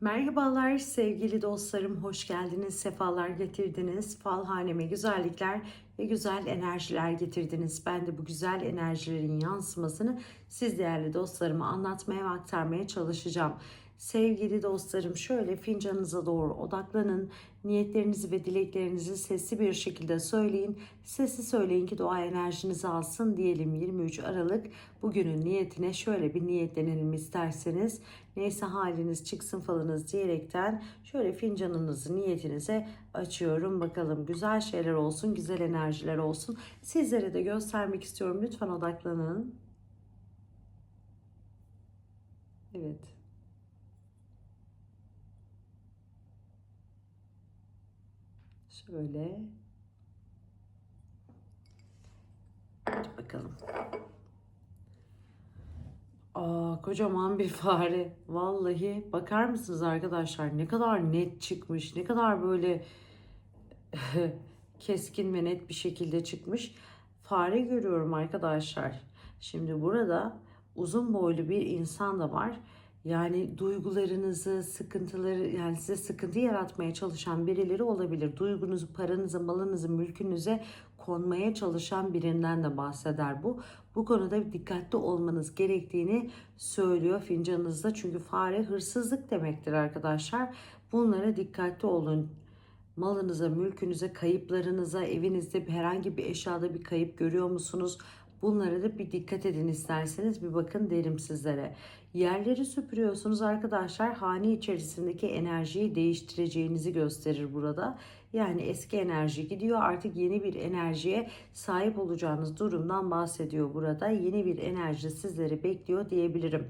Merhabalar sevgili dostlarım, hoş geldiniz, sefalar getirdiniz. Falhaneme güzellikler ve güzel enerjiler getirdiniz. Ben de bu güzel enerjilerin yansımasını siz değerli dostlarıma anlatmaya ve aktarmaya çalışacağım. Sevgili dostlarım şöyle fincanınıza doğru odaklanın. Niyetlerinizi ve dileklerinizi sesli bir şekilde söyleyin. Sesli söyleyin ki doğa enerjinizi alsın diyelim 23 Aralık. Bugünün niyetine şöyle bir niyetlenelim isterseniz. Neyse haliniz çıksın falınız diyerekten şöyle fincanınızı niyetinize açıyorum. Bakalım güzel şeyler olsun, güzel enerjiler olsun. Sizlere de göstermek istiyorum. Lütfen odaklanın. Evet. Şöyle. Hadi bakalım. Aa, kocaman bir fare. Vallahi bakar mısınız arkadaşlar ne kadar net çıkmış. Ne kadar böyle keskin ve net bir şekilde çıkmış. Fare görüyorum arkadaşlar. Şimdi burada uzun boylu bir insan da var. Yani duygularınızı, sıkıntıları yani size sıkıntı yaratmaya çalışan birileri olabilir. Duygunuzu, paranızı, malınızı, mülkünüze konmaya çalışan birinden de bahseder bu. Bu konuda dikkatli olmanız gerektiğini söylüyor fincanınızda. Çünkü fare hırsızlık demektir arkadaşlar. Bunlara dikkatli olun. Malınıza, mülkünüze, kayıplarınıza, evinizde herhangi bir eşyada bir kayıp görüyor musunuz? Bunlara da bir dikkat edin isterseniz bir bakın derim sizlere. Yerleri süpürüyorsunuz arkadaşlar. Hane içerisindeki enerjiyi değiştireceğinizi gösterir burada. Yani eski enerji gidiyor artık yeni bir enerjiye sahip olacağınız durumdan bahsediyor burada. Yeni bir enerji sizleri bekliyor diyebilirim.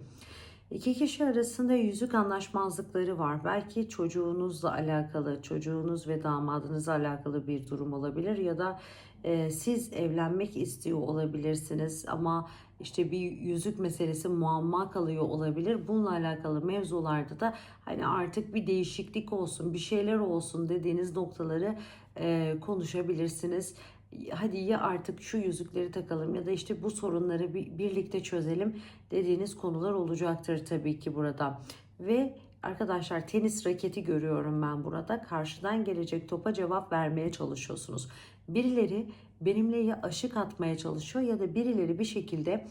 İki kişi arasında yüzük anlaşmazlıkları var. Belki çocuğunuzla alakalı, çocuğunuz ve damadınızla alakalı bir durum olabilir ya da e, siz evlenmek istiyor olabilirsiniz ama işte bir yüzük meselesi muamma kalıyor olabilir. Bununla alakalı mevzularda da hani artık bir değişiklik olsun, bir şeyler olsun dediğiniz noktaları e, konuşabilirsiniz hadi ya artık şu yüzükleri takalım ya da işte bu sorunları birlikte çözelim dediğiniz konular olacaktır tabii ki burada. Ve arkadaşlar tenis raketi görüyorum ben burada. Karşıdan gelecek topa cevap vermeye çalışıyorsunuz. Birileri benimle ya aşık atmaya çalışıyor ya da birileri bir şekilde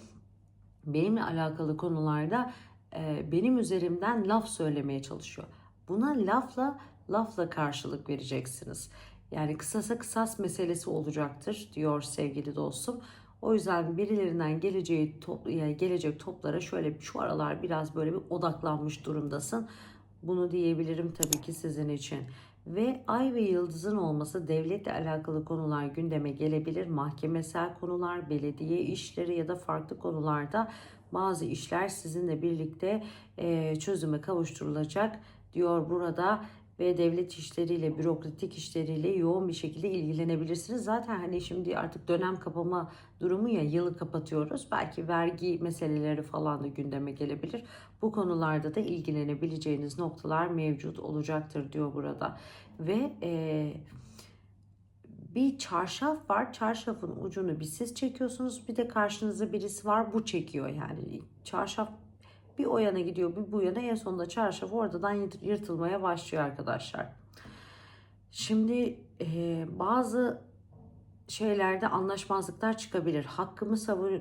benimle alakalı konularda e, benim üzerimden laf söylemeye çalışıyor. Buna lafla lafla karşılık vereceksiniz. Yani kısasa kısas meselesi olacaktır diyor sevgili dostum. O yüzden birilerinden geleceği top, yani gelecek toplara şöyle şu aralar biraz böyle bir odaklanmış durumdasın. Bunu diyebilirim tabii ki sizin için. Ve ay ve yıldızın olması devletle alakalı konular gündeme gelebilir. Mahkemesel konular, belediye işleri ya da farklı konularda bazı işler sizinle birlikte çözüme kavuşturulacak diyor burada ve devlet işleriyle, bürokratik işleriyle yoğun bir şekilde ilgilenebilirsiniz. Zaten hani şimdi artık dönem kapama durumu ya yılı kapatıyoruz. Belki vergi meseleleri falan da gündeme gelebilir. Bu konularda da ilgilenebileceğiniz noktalar mevcut olacaktır diyor burada. Ve e, bir çarşaf var. Çarşafın ucunu bir siz çekiyorsunuz. Bir de karşınızda birisi var bu çekiyor yani. Çarşaf bir o yana gidiyor bir bu yana en sonunda çarşaf oradan yırtılmaya başlıyor arkadaşlar. Şimdi e, bazı şeylerde anlaşmazlıklar çıkabilir. Hakkımı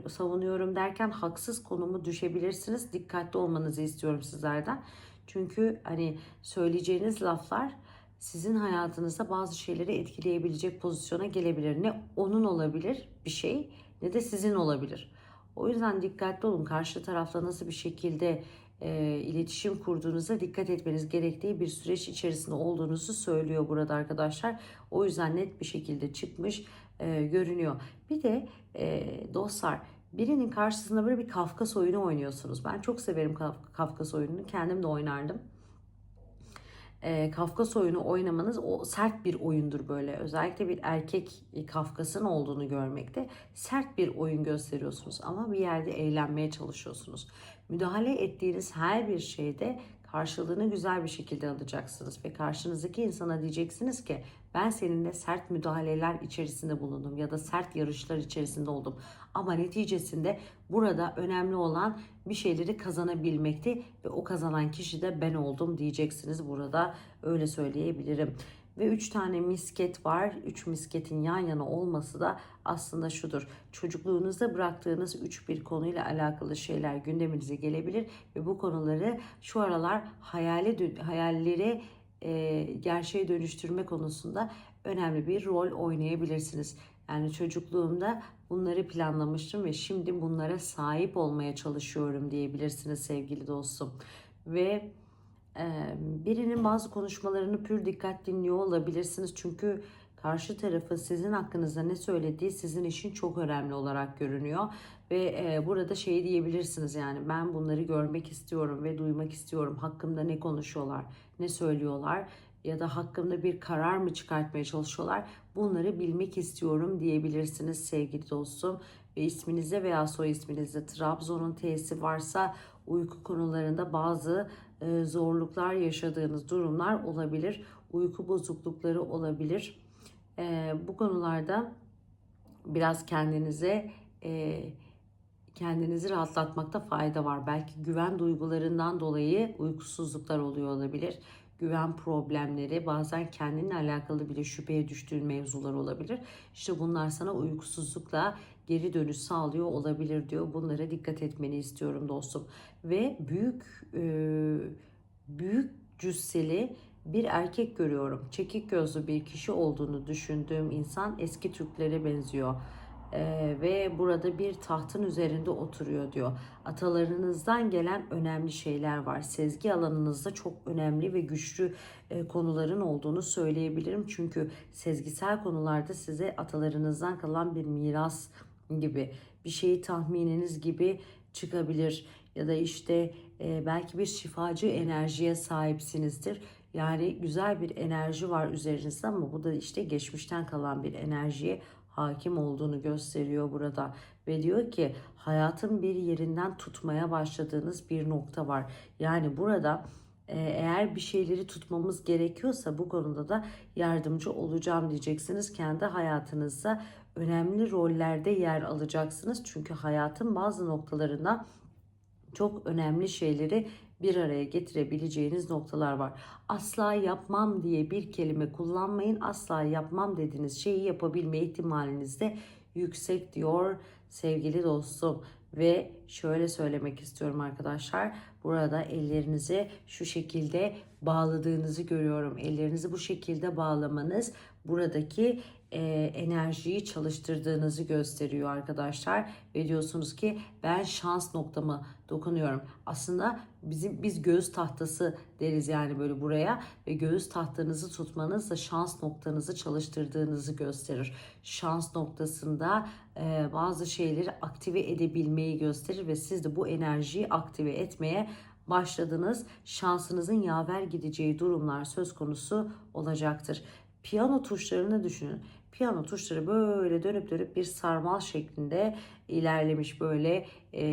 savunuyorum derken haksız konumu düşebilirsiniz. Dikkatli olmanızı istiyorum sizlerden. Çünkü hani söyleyeceğiniz laflar sizin hayatınızda bazı şeyleri etkileyebilecek pozisyona gelebilir. Ne onun olabilir bir şey ne de sizin olabilir. O yüzden dikkatli olun. Karşı tarafla nasıl bir şekilde e, iletişim kurduğunuza dikkat etmeniz gerektiği bir süreç içerisinde olduğunuzu söylüyor burada arkadaşlar. O yüzden net bir şekilde çıkmış e, görünüyor. Bir de e, dostlar birinin karşısında böyle bir Kafkas oyunu oynuyorsunuz. Ben çok severim Kafkas oyununu. Kendim de oynardım e, Kafkas oyunu oynamanız o sert bir oyundur böyle. Özellikle bir erkek Kafkas'ın olduğunu görmekte sert bir oyun gösteriyorsunuz ama bir yerde eğlenmeye çalışıyorsunuz. Müdahale ettiğiniz her bir şeyde karşılığını güzel bir şekilde alacaksınız ve karşınızdaki insana diyeceksiniz ki ben seninle sert müdahaleler içerisinde bulundum ya da sert yarışlar içerisinde oldum. Ama neticesinde burada önemli olan bir şeyleri kazanabilmekti ve o kazanan kişi de ben oldum diyeceksiniz. Burada öyle söyleyebilirim. Ve 3 tane misket var. 3 misketin yan yana olması da aslında şudur. Çocukluğunuzda bıraktığınız 3 bir konuyla alakalı şeyler gündeminize gelebilir ve bu konuları şu aralar hayale hayalleri e, gerçeğe dönüştürme konusunda önemli bir rol oynayabilirsiniz. Yani çocukluğumda bunları planlamıştım ve şimdi bunlara sahip olmaya çalışıyorum diyebilirsiniz sevgili dostum. Ve e, birinin bazı konuşmalarını pür dikkat dinliyor olabilirsiniz. Çünkü karşı tarafın sizin hakkınızda ne söylediği sizin için çok önemli olarak görünüyor. Ve e, burada şey diyebilirsiniz yani ben bunları görmek istiyorum ve duymak istiyorum. Hakkımda ne konuşuyorlar, ne söylüyorlar ya da hakkımda bir karar mı çıkartmaya çalışıyorlar. Bunları bilmek istiyorum diyebilirsiniz sevgili dostum. Ve isminize veya soy isminizde Trabzon'un T'si varsa uyku konularında bazı e, zorluklar yaşadığınız durumlar olabilir. Uyku bozuklukları olabilir. E, bu konularda biraz kendinize e, kendinizi rahatlatmakta fayda var. Belki güven duygularından dolayı uykusuzluklar oluyor olabilir. Güven problemleri, bazen kendinle alakalı bile şüpheye düştüğün mevzular olabilir. İşte bunlar sana uykusuzlukla geri dönüş sağlıyor olabilir diyor. Bunlara dikkat etmeni istiyorum dostum. Ve büyük e, büyük cüsseli bir erkek görüyorum. Çekik gözlü bir kişi olduğunu düşündüğüm insan eski Türklere benziyor. Ee, ve burada bir tahtın üzerinde oturuyor diyor. Atalarınızdan gelen önemli şeyler var. Sezgi alanınızda çok önemli ve güçlü e, konuların olduğunu söyleyebilirim. Çünkü sezgisel konularda size atalarınızdan kalan bir miras gibi bir şeyi tahmininiz gibi çıkabilir ya da işte e, belki bir şifacı enerjiye sahipsinizdir. Yani güzel bir enerji var üzerinizde ama bu da işte geçmişten kalan bir enerjiye hakim olduğunu gösteriyor burada ve diyor ki hayatın bir yerinden tutmaya başladığınız bir nokta var. Yani burada e, eğer bir şeyleri tutmamız gerekiyorsa bu konuda da yardımcı olacağım diyeceksiniz. Kendi hayatınızda önemli rollerde yer alacaksınız. Çünkü hayatın bazı noktalarında çok önemli şeyleri bir araya getirebileceğiniz noktalar var. Asla yapmam diye bir kelime kullanmayın. Asla yapmam dediğiniz şeyi yapabilme ihtimaliniz de yüksek diyor sevgili dostum. Ve şöyle söylemek istiyorum arkadaşlar. Burada ellerinizi şu şekilde bağladığınızı görüyorum. Ellerinizi bu şekilde bağlamanız buradaki e, enerjiyi çalıştırdığınızı gösteriyor arkadaşlar. Ve diyorsunuz ki ben şans noktama dokunuyorum. Aslında bizim biz göğüs tahtası deriz yani böyle buraya ve göğüs tahtanızı tutmanız da şans noktanızı çalıştırdığınızı gösterir. Şans noktasında e, bazı şeyleri aktive edebilmeyi gösterir ve siz de bu enerjiyi aktive etmeye başladınız. Şansınızın yaver gideceği durumlar söz konusu olacaktır. Piyano tuşlarını düşünün. Piyano tuşları böyle dönüp dönüp bir sarmal şeklinde ilerlemiş böyle e,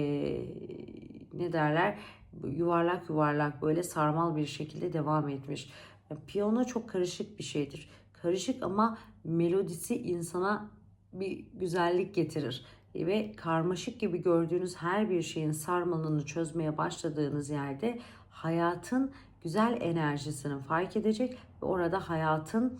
ne derler yuvarlak yuvarlak böyle sarmal bir şekilde devam etmiş. Piyano çok karışık bir şeydir. Karışık ama melodisi insana bir güzellik getirir ve karmaşık gibi gördüğünüz her bir şeyin sarmalını çözmeye başladığınız yerde hayatın güzel enerjisini fark edecek ve orada hayatın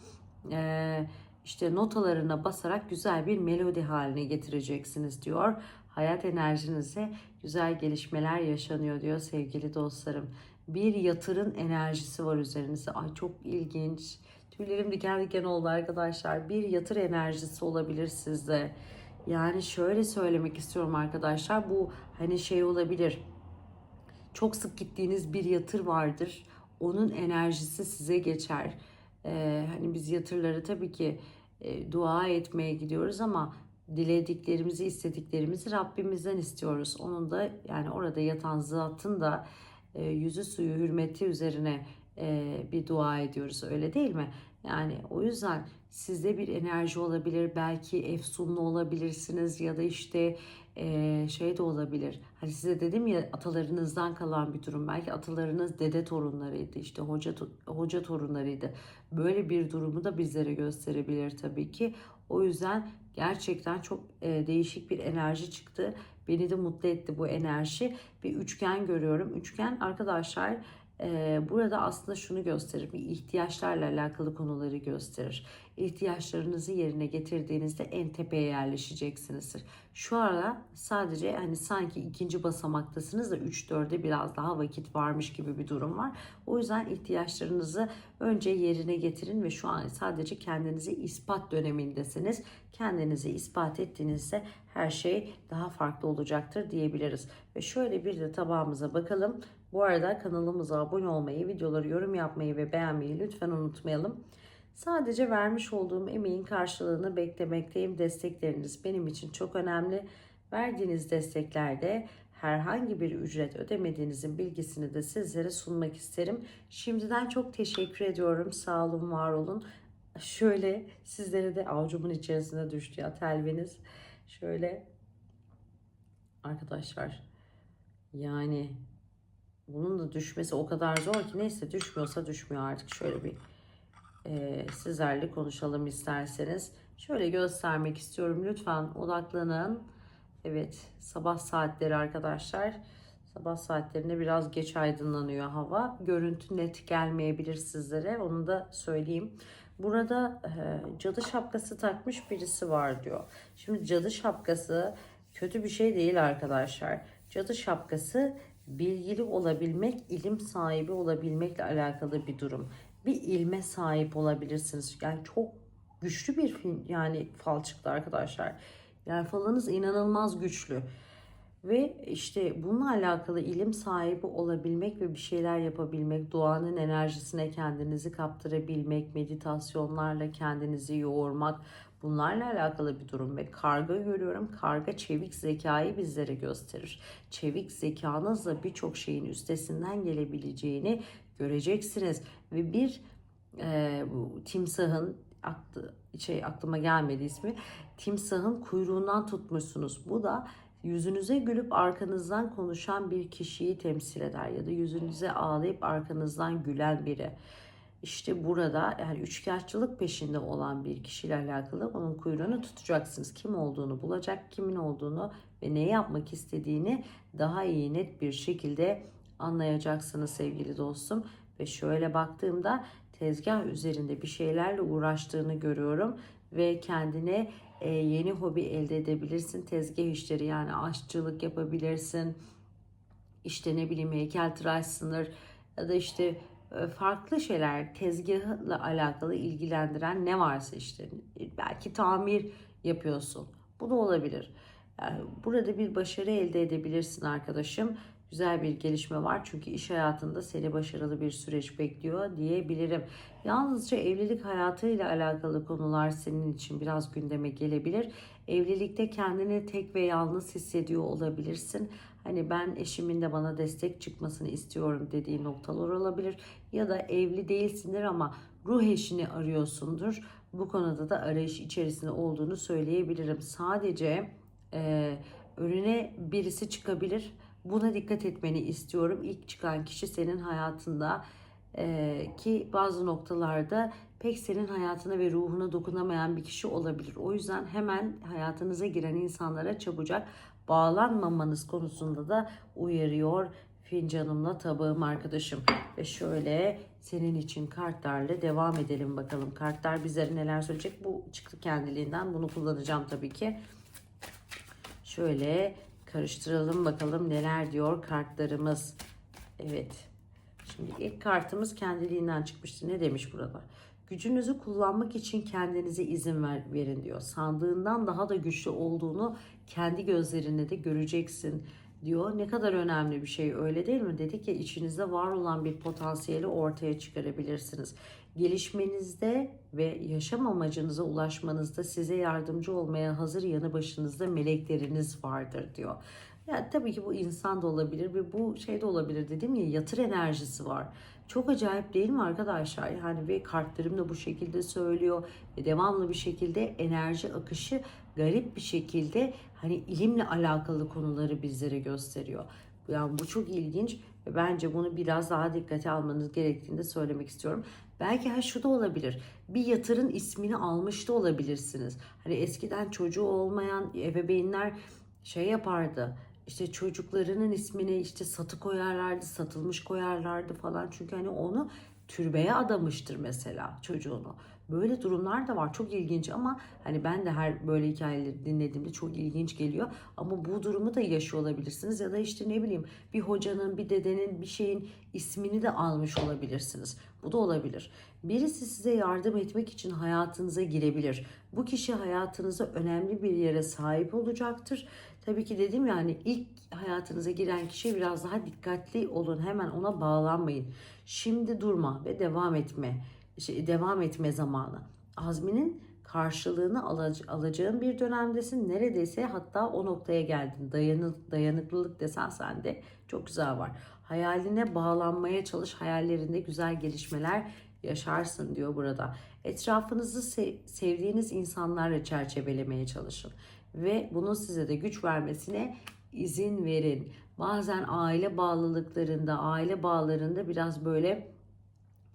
e, işte notalarına basarak güzel bir melodi haline getireceksiniz diyor. Hayat enerjinize güzel gelişmeler yaşanıyor diyor sevgili dostlarım. Bir yatırın enerjisi var üzerinizde. Ay çok ilginç. Tüylerim diken diken oldu arkadaşlar. Bir yatır enerjisi olabilir sizde. Yani şöyle söylemek istiyorum arkadaşlar. Bu hani şey olabilir. Çok sık gittiğiniz bir yatır vardır. Onun enerjisi size geçer. Ee, hani biz yatırları tabii ki e, dua etmeye gidiyoruz ama dilediklerimizi, istediklerimizi Rabbimizden istiyoruz. Onun da yani orada yatan zatın da e, yüzü suyu hürmeti üzerine e, bir dua ediyoruz öyle değil mi? Yani o yüzden sizde bir enerji olabilir belki efsunlu olabilirsiniz ya da işte e, şey de olabilir. Hani size dedim ya atalarınızdan kalan bir durum. Belki atalarınız dede torunlarıydı işte hoca hoca torunlarıydı. Böyle bir durumu da bizlere gösterebilir tabii ki. O yüzden gerçekten çok e, değişik bir enerji çıktı. Beni de mutlu etti bu enerji. Bir üçgen görüyorum. Üçgen arkadaşlar burada aslında şunu gösterir. Bir ihtiyaçlarla alakalı konuları gösterir. İhtiyaçlarınızı yerine getirdiğinizde en tepeye yerleşeceksinizdir. Şu ara sadece hani sanki ikinci basamaktasınız da 3-4'e biraz daha vakit varmış gibi bir durum var. O yüzden ihtiyaçlarınızı önce yerine getirin ve şu an sadece kendinizi ispat dönemindesiniz. Kendinizi ispat ettiğinizde her şey daha farklı olacaktır diyebiliriz. Ve şöyle bir de tabağımıza bakalım. Bu arada kanalımıza abone olmayı, videoları yorum yapmayı ve beğenmeyi lütfen unutmayalım. Sadece vermiş olduğum emeğin karşılığını beklemekteyim. Destekleriniz benim için çok önemli. Verdiğiniz desteklerde herhangi bir ücret ödemediğinizin bilgisini de sizlere sunmak isterim. Şimdiden çok teşekkür ediyorum. Sağ olun, var olun. Şöyle sizlere de avucumun içerisine düştü ya telveniz. Şöyle arkadaşlar yani bunun da düşmesi o kadar zor ki neyse düşmüyorsa düşmüyor artık. Şöyle bir e, sizlerle konuşalım isterseniz. Şöyle göstermek istiyorum. Lütfen odaklanın. Evet sabah saatleri arkadaşlar. Sabah saatlerinde biraz geç aydınlanıyor hava. Görüntü net gelmeyebilir sizlere. Onu da söyleyeyim. Burada e, cadı şapkası takmış birisi var diyor. Şimdi cadı şapkası kötü bir şey değil arkadaşlar. Cadı şapkası bilgili olabilmek, ilim sahibi olabilmekle alakalı bir durum. Bir ilme sahip olabilirsiniz. Yani çok güçlü bir film yani fal çıktı arkadaşlar. Yani falınız inanılmaz güçlü. Ve işte bununla alakalı ilim sahibi olabilmek ve bir şeyler yapabilmek, doğanın enerjisine kendinizi kaptırabilmek, meditasyonlarla kendinizi yoğurmak, bunlarla alakalı bir durum ve karga görüyorum. Karga çevik zekayı bizlere gösterir. Çevik zekanızla birçok şeyin üstesinden gelebileceğini göreceksiniz ve bir e, bu timsahın aklı, şey aklıma gelmedi ismi. Timsahın kuyruğundan tutmuşsunuz. Bu da yüzünüze gülüp arkanızdan konuşan bir kişiyi temsil eder ya da yüzünüze ağlayıp arkanızdan gülen biri. İşte burada yani üçkağıtçılık peşinde olan bir kişiyle alakalı onun kuyruğunu tutacaksınız. Kim olduğunu bulacak, kimin olduğunu ve ne yapmak istediğini daha iyi net bir şekilde anlayacaksınız sevgili dostum. Ve şöyle baktığımda tezgah üzerinde bir şeylerle uğraştığını görüyorum ve kendine e, yeni hobi elde edebilirsin. Tezgah işleri yani aşçılık yapabilirsin. İşte ne bileyim heykeltıraşsınır ya da işte farklı şeyler tezgahla alakalı ilgilendiren ne varsa işte belki tamir yapıyorsun. Bu da olabilir. Yani burada bir başarı elde edebilirsin arkadaşım. Güzel bir gelişme var çünkü iş hayatında seni başarılı bir süreç bekliyor diyebilirim. Yalnızca evlilik hayatıyla alakalı konular senin için biraz gündeme gelebilir. Evlilikte kendini tek ve yalnız hissediyor olabilirsin. Hani ben eşimin de bana destek çıkmasını istiyorum dediği noktalar olabilir. Ya da evli değilsindir ama ruh eşini arıyorsundur. Bu konuda da arayış içerisinde olduğunu söyleyebilirim. Sadece e, önüne birisi çıkabilir. Buna dikkat etmeni istiyorum. İlk çıkan kişi senin hayatında e, ki bazı noktalarda pek senin hayatına ve ruhuna dokunamayan bir kişi olabilir. O yüzden hemen hayatınıza giren insanlara çabucak bağlanmamanız konusunda da uyarıyor fincanımla tabağım arkadaşım. Ve şöyle senin için kartlarla devam edelim bakalım. Kartlar bizlere neler söyleyecek? Bu çıktı kendiliğinden. Bunu kullanacağım tabii ki. Şöyle karıştıralım bakalım neler diyor kartlarımız. Evet. Şimdi ilk kartımız kendiliğinden çıkmıştı. Ne demiş burada? Gücünüzü kullanmak için kendinize izin ver, verin diyor. Sandığından daha da güçlü olduğunu kendi gözlerinde de göreceksin diyor. Ne kadar önemli bir şey öyle değil mi? Dedik ya içinizde var olan bir potansiyeli ortaya çıkarabilirsiniz. Gelişmenizde ve yaşam amacınıza ulaşmanızda size yardımcı olmaya hazır yanı başınızda melekleriniz vardır diyor. Ya tabii ki bu insan da olabilir ve bu şey de olabilir dedim ya yatır enerjisi var. Çok acayip değil mi arkadaşlar? Yani ve kartlarım da bu şekilde söylüyor ve devamlı bir şekilde enerji akışı garip bir şekilde hani ilimle alakalı konuları bizlere gösteriyor. Yani bu çok ilginç ve bence bunu biraz daha dikkate almanız gerektiğini de söylemek istiyorum. Belki ha şu da olabilir. Bir yatırın ismini almış da olabilirsiniz. Hani eskiden çocuğu olmayan ebeveynler şey yapardı. İşte çocuklarının ismini işte satı koyarlardı, satılmış koyarlardı falan. Çünkü hani onu türbeye adamıştır mesela çocuğunu. Böyle durumlar da var. Çok ilginç ama hani ben de her böyle hikayeleri dinlediğimde çok ilginç geliyor. Ama bu durumu da yaşıyor olabilirsiniz. Ya da işte ne bileyim bir hocanın, bir dedenin, bir şeyin ismini de almış olabilirsiniz. Bu da olabilir. Birisi size yardım etmek için hayatınıza girebilir. Bu kişi hayatınıza önemli bir yere sahip olacaktır. Tabii ki dedim yani ilk hayatınıza giren kişi biraz daha dikkatli olun. Hemen ona bağlanmayın. Şimdi durma ve devam etme. Şey, devam etme zamanı. Azminin karşılığını alac- alacağın bir dönemdesin. Neredeyse hatta o noktaya geldin. Dayanı, dayanıklılık desen sende çok güzel var. Hayaline bağlanmaya çalış. Hayallerinde güzel gelişmeler yaşarsın diyor burada. Etrafınızı se- sevdiğiniz insanlarla çerçevelemeye çalışın. Ve bunun size de güç vermesine izin verin. Bazen aile bağlılıklarında, aile bağlarında biraz böyle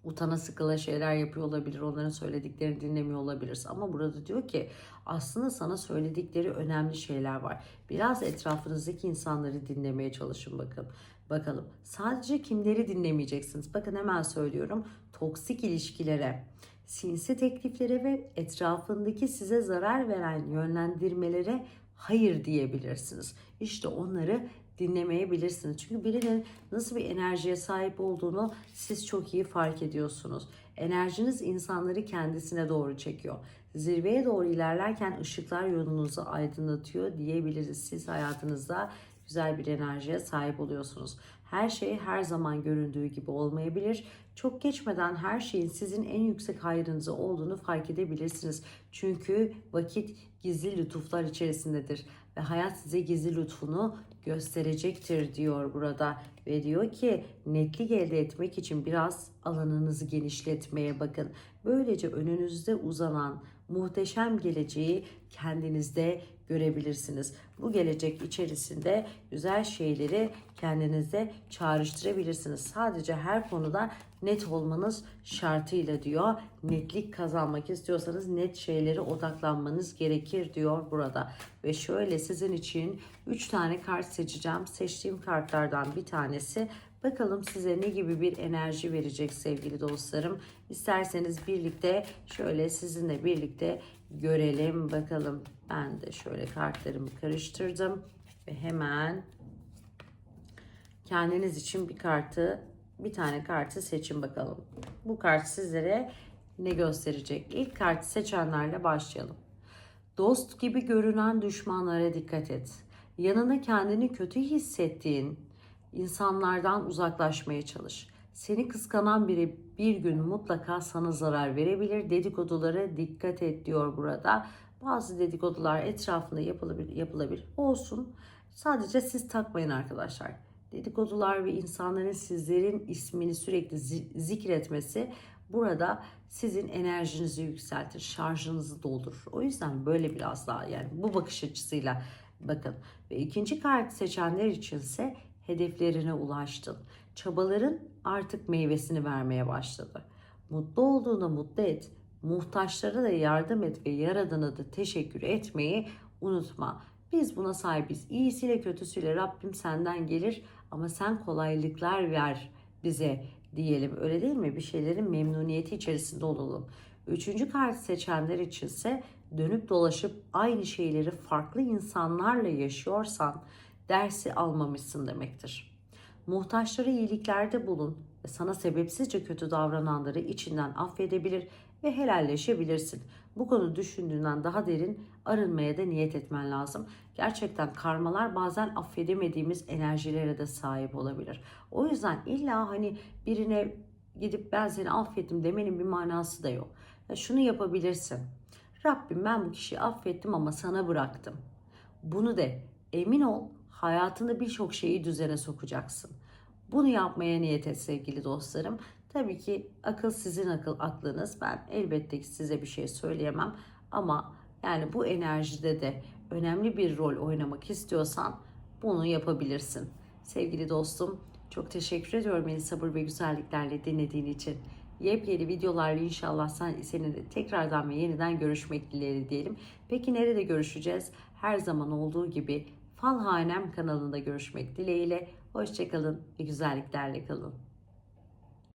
utana sıkıla şeyler yapıyor olabilir. Onların söylediklerini dinlemiyor olabilirsin. Ama burada diyor ki aslında sana söyledikleri önemli şeyler var. Biraz etrafınızdaki insanları dinlemeye çalışın bakın. Bakalım. Sadece kimleri dinlemeyeceksiniz? Bakın hemen söylüyorum. Toksik ilişkilere, sinsi tekliflere ve etrafındaki size zarar veren yönlendirmelere hayır diyebilirsiniz. İşte onları dinlemeyebilirsiniz. Çünkü birinin nasıl bir enerjiye sahip olduğunu siz çok iyi fark ediyorsunuz. Enerjiniz insanları kendisine doğru çekiyor. Zirveye doğru ilerlerken ışıklar yolunuzu aydınlatıyor diyebiliriz. Siz hayatınızda güzel bir enerjiye sahip oluyorsunuz. Her şey her zaman göründüğü gibi olmayabilir. Çok geçmeden her şeyin sizin en yüksek hayrınıza olduğunu fark edebilirsiniz. Çünkü vakit gizli lütuflar içerisindedir ve hayat size gizli lütfunu gösterecektir diyor burada ve diyor ki netlik elde etmek için biraz alanınızı genişletmeye bakın. Böylece önünüzde uzanan muhteşem geleceği kendinizde görebilirsiniz. Bu gelecek içerisinde güzel şeyleri kendinizde çağrıştırabilirsiniz. Sadece her konuda net olmanız şartıyla diyor. Netlik kazanmak istiyorsanız net şeylere odaklanmanız gerekir diyor burada. Ve şöyle sizin için 3 tane kart seçeceğim. Seçtiğim kartlardan bir tanesi Bakalım size ne gibi bir enerji verecek sevgili dostlarım. İsterseniz birlikte şöyle sizinle birlikte görelim bakalım. Ben de şöyle kartlarımı karıştırdım ve hemen kendiniz için bir kartı bir tane kartı seçin bakalım. Bu kart sizlere ne gösterecek? İlk kartı seçenlerle başlayalım. Dost gibi görünen düşmanlara dikkat et. Yanına kendini kötü hissettiğin insanlardan uzaklaşmaya çalış. Seni kıskanan biri bir gün mutlaka sana zarar verebilir. Dedikodulara dikkat et diyor burada. Bazı dedikodular etrafında yapılabilir, yapılabilir. Olsun. Sadece siz takmayın arkadaşlar. Dedikodular ve insanların sizlerin ismini sürekli zikretmesi burada sizin enerjinizi yükseltir, şarjınızı doldurur. O yüzden böyle biraz daha yani bu bakış açısıyla bakın. Ve ikinci kart seçenler içinse hedeflerine ulaştın. Çabaların artık meyvesini vermeye başladı. Mutlu olduğunda mutlu et, muhtaçlara da yardım et ve yaradana da teşekkür etmeyi unutma. Biz buna sahibiz. İyisiyle kötüsüyle Rabbim senden gelir ama sen kolaylıklar ver bize diyelim. Öyle değil mi? Bir şeylerin memnuniyeti içerisinde olalım. Üçüncü kart seçenler içinse dönüp dolaşıp aynı şeyleri farklı insanlarla yaşıyorsan dersi almamışsın demektir. Muhtaçlara iyiliklerde bulun ve sana sebepsizce kötü davrananları içinden affedebilir ve helalleşebilirsin. Bu konu düşündüğünden daha derin arınmaya da niyet etmen lazım. Gerçekten karmalar bazen affedemediğimiz enerjilere de sahip olabilir. O yüzden illa hani birine gidip ben seni affettim demenin bir manası da yok. Ya şunu yapabilirsin. Rabbim ben bu kişiyi affettim ama sana bıraktım. Bunu de emin ol hayatında birçok şeyi düzene sokacaksın. Bunu yapmaya niyet et sevgili dostlarım. Tabii ki akıl sizin akıl aklınız. Ben elbette ki size bir şey söyleyemem ama yani bu enerjide de önemli bir rol oynamak istiyorsan bunu yapabilirsin. Sevgili dostum çok teşekkür ediyorum beni sabır ve güzelliklerle dinlediğin için. Yepyeni videolarla inşallah sen, seninle tekrardan ve yeniden görüşmek dileğiyle diyelim. Peki nerede görüşeceğiz? Her zaman olduğu gibi Falhanem kanalında görüşmek dileğiyle. Hoşçakalın ve güzelliklerle kalın.